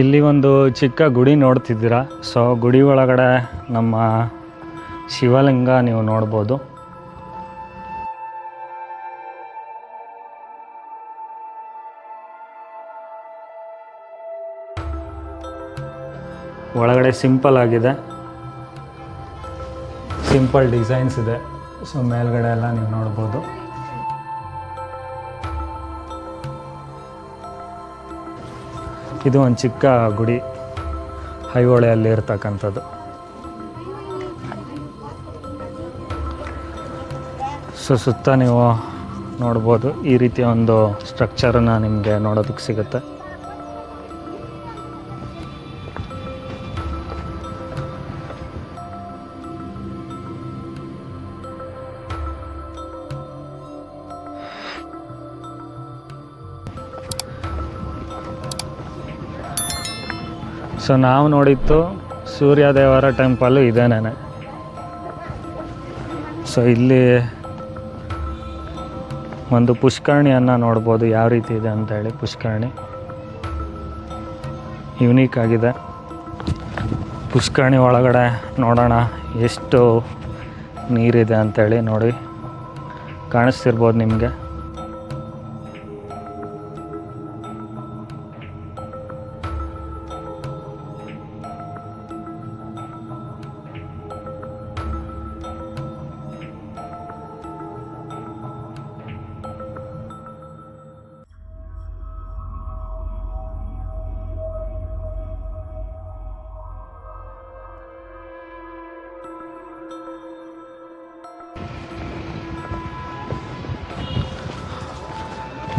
ಇಲ್ಲಿ ಒಂದು ಚಿಕ್ಕ ಗುಡಿ ನೋಡ್ತಿದ್ದೀರಾ? ಸೊ ಗುಡಿ ಒಳಗಡೆ ನಮ್ಮ ಶಿವಲಿಂಗ ನೀವು ನೋಡ್ಬೋದು. ಒಳಗಡೆ ಸಿಂಪಲ್ ಆಗಿದೆ. ಸಿಂಪಲ್ ಡಿಸೈನ್ಸ್ ಇದೆ. ಸೊ ಮೇಲ್ಗಡೆ ಎಲ್ಲ ನೀವು ನೋಡ್ಬೋದು. ಇದು ಒಂದು ಚಿಕ್ಕ ಗುಡಿ ಹೈಹೊಳೆಯಲ್ಲಿ ಇರ್ತಕ್ಕಂಥದ್ದು. ಸೊ ಸುತ್ತ ನೀವು ನೋಡ್ಬೋದು ಈ ರೀತಿಯ ಒಂದು ಸ್ಟ್ರಕ್ಚರನ್ನು ನಿಮಗೆ ನೋಡೋದಕ್ಕೆ ಸಿಗುತ್ತೆ. ಸೊ ನಾವು ನೋಡಿದ್ದು ಸೂರ್ಯದೇವರ ಟೆಂಪಲ್ಲು ಇದೇನೇ ಸೊ ಇಲ್ಲಿ ಒಂದು ಪುಷ್ಕರ್ಣಿಯನ್ನು ನೋಡ್ಬೋದು, ಯಾವ ರೀತಿ ಇದೆ ಅಂತ ಹೇಳಿ ಪುಷ್ಕರಣಿ. ಯುನೀಕ್ ಆಗಿದೆ. ಪುಷ್ಕರಣಿ ಒಳಗಡೆ ನೋಡೋಣ ಎಷ್ಟು ನೀರಿದೆ ಅಂತೇಳಿ ನೋಡಿ. ಕಾಣಿಸ್ತಿರ್ಬೋದು ನಿಮಗೆ.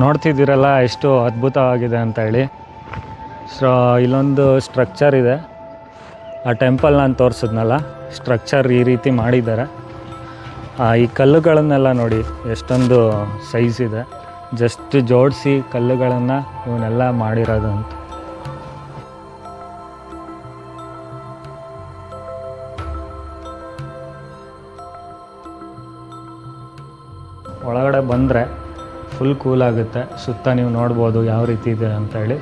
ನೋಡ್ತಿದ್ದೀರಲ್ಲ, ಎಷ್ಟು ಅದ್ಭುತವಾಗಿದೆ ಅಂತ ಹೇಳಿ. ಸೊ ಇಲ್ಲೊಂದು ಸ್ಟ್ರಕ್ಚರ್ ಇದೆ. ಆ ಟೆಂಪಲ್ ನಾನು ತೋರಿಸಿದ್ನಲ್ಲ ಸ್ಟ್ರಕ್ಚರ್ ಈ ರೀತಿ ಮಾಡಿದ್ದಾರೆ. ಈ ಕಲ್ಲುಗಳನ್ನೆಲ್ಲ ನೋಡಿ, ಎಷ್ಟೊಂದು ಸೈಜ್ ಇದೆ. ಜಸ್ಟ್ ಜೋಡಿಸಿ ಕಲ್ಲುಗಳನ್ನು ಇವನ್ನೆಲ್ಲ ಮಾಡಿರೋದು ಅಂತ. ಒಳಗಡೆ ಬಂದರೆ ಫುಲ್ ಕೂಲ್ ಆಗುತ್ತೆ. ಸುತ್ತ ನೀವು ನೋಡ್ಬೋದು ಯಾವ ರೀತಿ ಇದೆ ಅಂತ ಹೇಳಿ.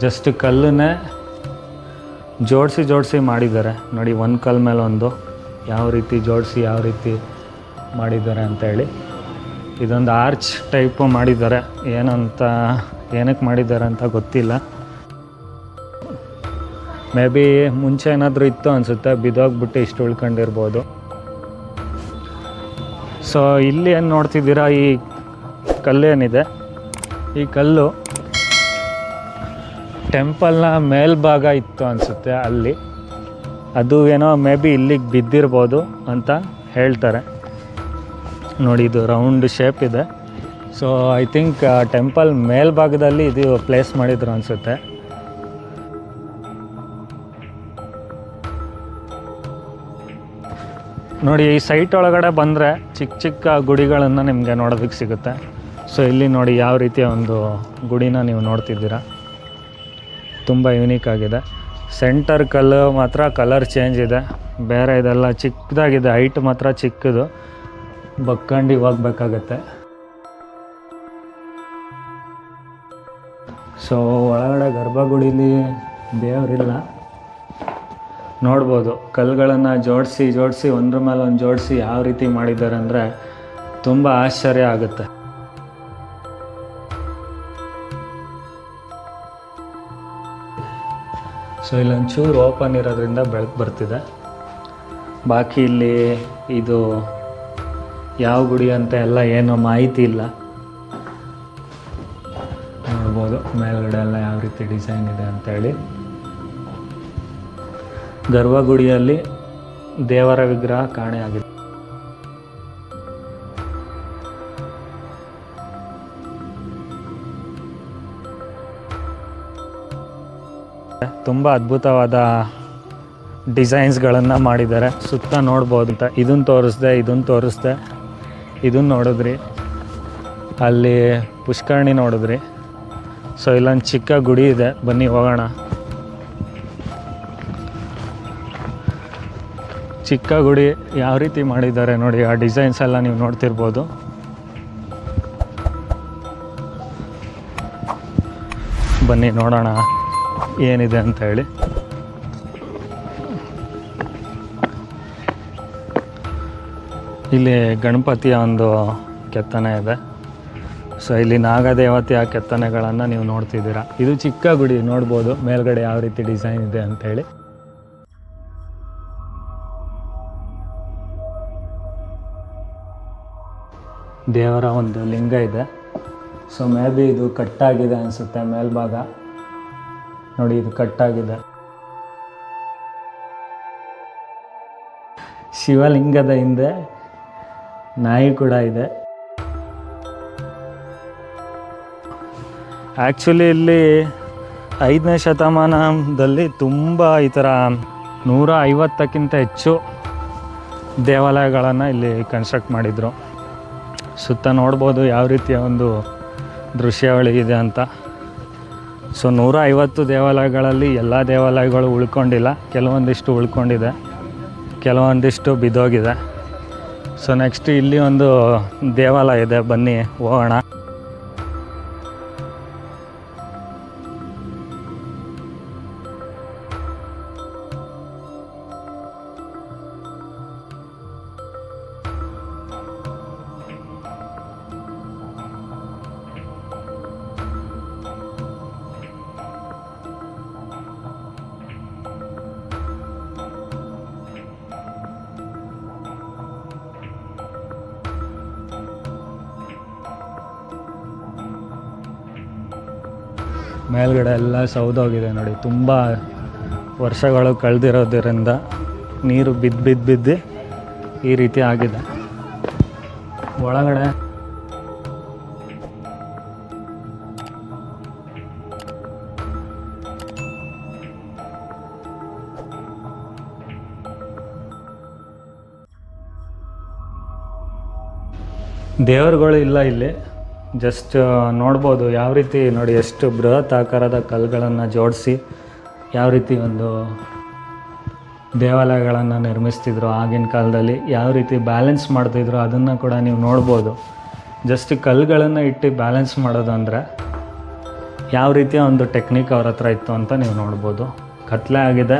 ಜಸ್ಟ್ ಕಲ್ಲನ್ನೇ ಜೋಡಿಸಿ ಜೋಡಿಸಿ ಮಾಡಿದ್ದಾರೆ. ನೋಡಿ, ಒಂದು ಕಲ್ ಮೇಲೆ ಒಂದು. ಯಾವ ರೀತಿ ಜೋಡಿಸಿ, ಯಾವ ರೀತಿ ಮಾಡಿದ್ದಾರೆ ಅಂತ ಹೇಳಿ. ಇದೊಂದು ಆರ್ಚ್ ಟೈಪು ಮಾಡಿದ್ದಾರೆ. ಏನಂತ, ಏನಕ್ಕೆ ಮಾಡಿದ್ದಾರೆ ಅಂತ ಗೊತ್ತಿಲ್ಲ. ಮೇ ಬಿ ಮುಂಚೆ ಏನಾದರೂ ಇತ್ತು ಅನಿಸುತ್ತೆ. ಬಿದ್ದೋಗ್ಬಿಟ್ಟು ಇಷ್ಟು ಉಳ್ಕೊಂಡಿರ್ಬೋದು. ಸೊ ಇಲ್ಲಿ ಏನು ನೋಡ್ತಿದ್ದೀರಾ? ಈ ಕಲ್ಲೇನಿದೆ ಈ ಕಲ್ಲು ಟೆಂಪಲ್ನ ಮೇಲ್ಭಾಗ ಇತ್ತು ಅನಿಸುತ್ತೆ ಅಲ್ಲಿ. ಅದು ಏನೋ ಮೇ ಬಿ ಇಲ್ಲಿಗೆ ಬಿದ್ದಿರ್ಬೋದು ಅಂತ ಹೇಳ್ತಾರೆ. ನೋಡಿ, ಇದು ರೌಂಡ್ ಶೇಪ್ ಇದೆ. ಸೊ ಐ ಥಿಂಕ್ ಟೆಂಪಲ್ ಮೇಲ್ಭಾಗದಲ್ಲಿ ಇದು ಪ್ಲೇಸ್ ಮಾಡಿದ್ರು ಅನಿಸುತ್ತೆ. ನೋಡಿ, ಈ ಸೈಟ್ ಒಳಗಡೆ ಬಂದರೆ ಚಿಕ್ಕ ಚಿಕ್ಕ ಗುಡಿಗಳನ್ನು ನಿಮಗೆ ನೋಡೋದಕ್ಕೆ ಸಿಗುತ್ತೆ. ಸೊ ಇಲ್ಲಿ ನೋಡಿ ಯಾವ ರೀತಿಯ ಒಂದು ಗುಡಿನ ನೀವು ನೋಡ್ತಿದ್ದೀರಾ. ತುಂಬ ಯೂನಿಕ್ ಆಗಿದೆ. ಸೆಂಟರ್ ಕಲ್ಲು ಮಾತ್ರ ಕಲರ್ ಚೇಂಜ್ ಇದೆ. ಬೇರೆ ಇದೆಲ್ಲ ಚಿಕ್ಕದಾಗಿದೆ. ಹೈಟ್ ಮಾತ್ರ ಚಿಕ್ಕದು. ಬಕ್ಕಂಡಿ ಹೋಗ್ಬೇಕಾಗತ್ತೆ ಸೊ ಒಳಗಡೆ ಗರ್ಭಗುಡಿಲಿ ದೇವರಿಲ್ಲ. ನೋಡ್ಬೋದು, ಕಲ್ಲುಗಳನ್ನು ಜೋಡಿಸಿ ಜೋಡಿಸಿ, ಒಂದ್ರ ಮೇಲೆ ಒಂದು ಜೋಡಿಸಿ ಯಾವ ರೀತಿ ಮಾಡಿದ್ದಾರೆ ಅಂದರೆ ತುಂಬ ಆಶ್ಚರ್ಯ ಆಗುತ್ತೆ. ಸೊ ಇಲ್ಲೊಂಚೂರು ಓಪನ್ ಇರೋದ್ರಿಂದ ಬೆಳಕು ಬರ್ತಿದೆ. ಬಾಕಿ ಇಲ್ಲಿ ಇದು ಯಾವ ಗುಡಿ ಅಂತ ಎಲ್ಲ ಏನೋ ಮಾಹಿತಿ ಇಲ್ಲ. ನೋಡ್ಬೋದು, ಮೇಲ್ಗಡೆ ಎಲ್ಲ ಯಾವ ರೀತಿ ಡಿಸೈನ್ ಇದೆ ಅಂತೇಳಿ. ಗರ್ಭಗುಡಿಯಲ್ಲಿ ದೇವರ ವಿಗ್ರಹ ಕಾಣೆಯಾಗಿದೆ. ತುಂಬ ಅದ್ಭುತವಾದ ಡಿಸೈನ್ಸ್ಗಳನ್ನು ಮಾಡಿದ್ದಾರೆ. ಸುತ್ತ ನೋಡ್ಬೋದು ಅಂತ. ಇದನ್ನು ತೋರಿಸ್ದೆ ಇದನ್ನು ತೋರಿಸ್ದೆ. ಇದನ್ನು ನೋಡಿದ್ರಿ. ಅಲ್ಲಿ ಪುಷ್ಕರಣಿ ನೋಡಿದ್ರಿ. ಸೊ, ಇಲ್ಲೊಂದು ಚಿಕ್ಕ ಗುಡಿ ಇದೆ. ಬನ್ನಿ, ಹೋಗೋಣ. ಚಿಕ್ಕ ಗುಡಿ ಯಾವ ರೀತಿ ಮಾಡಿದ್ದಾರೆ ನೋಡಿ, ಆ ಡಿಸೈನ್ಸ್ ಎಲ್ಲ ನೀವು ನೋಡ್ತಿರ್ಬೋದು. ಬನ್ನಿ, ನೋಡೋಣ. ಏನಿದೆ ಅಂತ ಹೇಳಿ. ಇಲ್ಲಿ ಗಣಪತಿಯ ಒಂದು ಕೆತ್ತನೆ ಇದೆ. ಸೊ ಇಲ್ಲಿ ನಾಗದೇವತೆಯ ಕೆತ್ತನೆಗಳನ್ನು ನೀವು ನೋಡ್ತಿದ್ದೀರಾ. ಇದು ಚಿಕ್ಕ ಗುಡಿ, ನೋಡ್ಬೋದು ಮೇಲ್ಗಡೆ ಯಾವ ರೀತಿ ಡಿಸೈನ್ ಇದೆ ಅಂತ ಹೇಳಿ. ದೇವರ ಒಂದು ಲಿಂಗ ಇದೆ. ಸೊ ಮೇ ಬಿ ಇದು ಕಟ್ಟಾಗಿದೆ ಅನಿಸುತ್ತೆ ಮೇಲ್ಭಾಗ. ನೋಡಿ, ಇದು ಕಟ್ಟಾಗಿದೆ. ಶಿವಲಿಂಗದ ಹಿಂದೆ ನಾಯಿ ಕೂಡ ಇದೆ. ಆ್ಯಕ್ಚುಲಿ ಇಲ್ಲಿ ಐದನೇ ಶತಮಾನದಲ್ಲಿ ತುಂಬ ಈ ಥರ ನೂರ ಐವತ್ತಕ್ಕಿಂತ ಹೆಚ್ಚು ದೇವಾಲಯಗಳನ್ನು ಇಲ್ಲಿ ಕನ್ಸ್ಟ್ರಕ್ಟ್ ಮಾಡಿದರು. ಸುತ್ತ ನೋಡ್ಬೋದು ಯಾವ ರೀತಿಯ ಒಂದು ದೃಶ್ಯಾವಳಿ ಇದೆ ಅಂತ. ಸೊ ನೂರ ಐವತ್ತು ದೇವಾಲಯಗಳಲ್ಲಿ ಎಲ್ಲ ದೇವಾಲಯಗಳು ಉಳ್ಕೊಂಡಿಲ್ಲ. ಕೆಲವೊಂದಿಷ್ಟು ಉಳ್ಕೊಂಡಿದೆ. ಕೆಲವೊಂದಿಷ್ಟು ಬಿದ್ದೋಗಿದೆ. ಸೊ ನೆಕ್ಸ್ಟ್ ಇಲ್ಲಿ ಒಂದು ದೇವಾಲಯ ಇದೆ. ಬನ್ನಿ, ಹೋಗೋಣ. ಮೇಲ್ಗಡೆ ಎಲ್ಲ ಸೌದೋಗಿದೆ ನೋಡಿ. ತುಂಬ ವರ್ಷಗಳು ಕಳೆದಿರೋದ್ರಿಂದ ನೀರು ಬಿದ್ದು ಬಿದ್ದು ಬಿದ್ದು ಈ ರೀತಿ ಆಗಿದೆ. ಒಳಗಡೆ ದೇವರುಗಳು ಇಲ್ಲ ಇಲ್ಲಿ. ಜಸ್ಟ್ ನೋಡ್ಬೋದು ಯಾವ ರೀತಿ ನೋಡಿ ಎಷ್ಟು ಬೃಹತ್ ಆಕಾರದ ಕಲ್ಲುಗಳನ್ನು ಜೋಡಿಸಿ, ಯಾವ ರೀತಿ ಒಂದು ದೇವಾಲಯಗಳನ್ನು ನಿರ್ಮಿಸ್ತಿದ್ರು ಆಗಿನ ಕಾಲದಲ್ಲಿ, ಯಾವ ರೀತಿ ಬ್ಯಾಲೆನ್ಸ್ ಮಾಡ್ತಿದ್ರು ಅದನ್ನು ಕೂಡ ನೀವು ನೋಡ್ಬೋದು. ಜಸ್ಟ್ ಕಲ್ಲುಗಳನ್ನು ಇಟ್ಟು ಬ್ಯಾಲೆನ್ಸ್ ಮಾಡೋದು ಅಂದರೆ ಯಾವ ರೀತಿಯ ಒಂದು ಟೆಕ್ನಿಕ್ ಅವ್ರ ಹತ್ರ ಇತ್ತು ಅಂತ ನೀವು ನೋಡ್ಬೋದು. ಕತ್ಲೆ ಆಗಿದೆ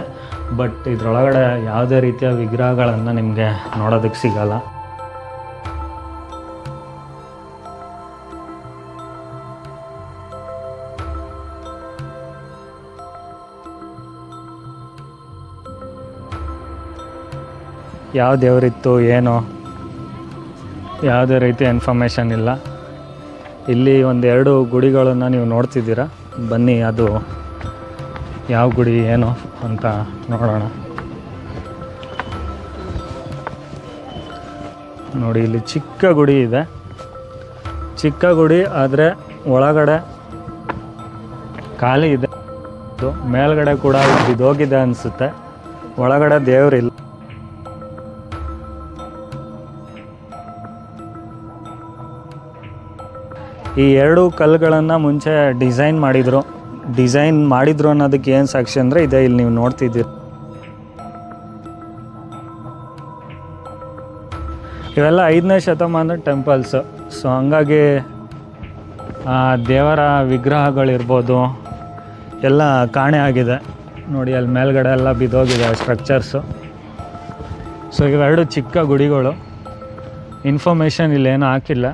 ಬಟ್ ಇದರೊಳಗಡೆ ಯಾವುದೇ ರೀತಿಯ ವಿಗ್ರಹಗಳನ್ನು ನಿಮಗೆ ನೋಡೋದಕ್ಕೆ ಸಿಗಲ್ಲ. ಯಾವ ದೇವರಿತ್ತು, ಏನು, ಯಾವುದೇ ರೀತಿಯ ಇನ್ಫಾರ್ಮೇಷನ್ ಇಲ್ಲ. ಇಲ್ಲಿ ಒಂದೆರಡು ಗುಡಿಗಳನ್ನು ನೀವು ನೋಡ್ತಿದ್ದೀರಾ? ಬನ್ನಿ, ಅದು ಯಾವ ಗುಡಿ, ಏನು ಅಂತ ನೋಡೋಣ. ನೋಡಿ, ಇಲ್ಲಿ ಚಿಕ್ಕ ಗುಡಿ ಇದೆ. ಚಿಕ್ಕ ಗುಡಿ, ಆದರೆ ಒಳಗಡೆ ಖಾಲಿ ಇದೆ. ಮೇಲ್ಗಡೆ ಕೂಡ ಬಿದ್ದೋಗಿದೆ ಅನಿಸುತ್ತೆ. ಒಳಗಡೆ ದೇವರಿಲ್ಲ. ಈ ಎರಡು ಕಲ್ಲುಗಳನ್ನು ಮುಂಚೆ ಡಿಸೈನ್ ಮಾಡಿದರು. ಡಿಸೈನ್ ಮಾಡಿದ್ರು ಅನ್ನೋದಕ್ಕೆ ಏನು ಸಾಕ್ಷಿ ಅಂದರೆ ಇದೆ, ಇಲ್ಲಿ ನೀವು ನೋಡ್ತಿದ್ದೀರಿ. ಇವೆಲ್ಲ ಐದನೇ ಶತಮಾನದ ಟೆಂಪಲ್ಸ್. ಸೊ ಹಂಗಾಗಿ ದೇವರ ವಿಗ್ರಹಗಳಿರ್ಬೋದು, ಎಲ್ಲ ಕಾಣೆ ಆಗಿದೆ. ನೋಡಿ, ಅಲ್ಲಿ ಮೇಲ್ಗಡೆ ಎಲ್ಲ ಬಿದ್ದೋಗಿದೆ ಸ್ಟ್ರಕ್ಚರ್ಸು ಸೊ ಇವೆರಡು ಚಿಕ್ಕ ಗುಡಿಗಳು. ಇನ್ಫಾರ್ಮೇಷನ್ ಇಲ್ಲೇನು ಹಾಕಿಲ್ಲ.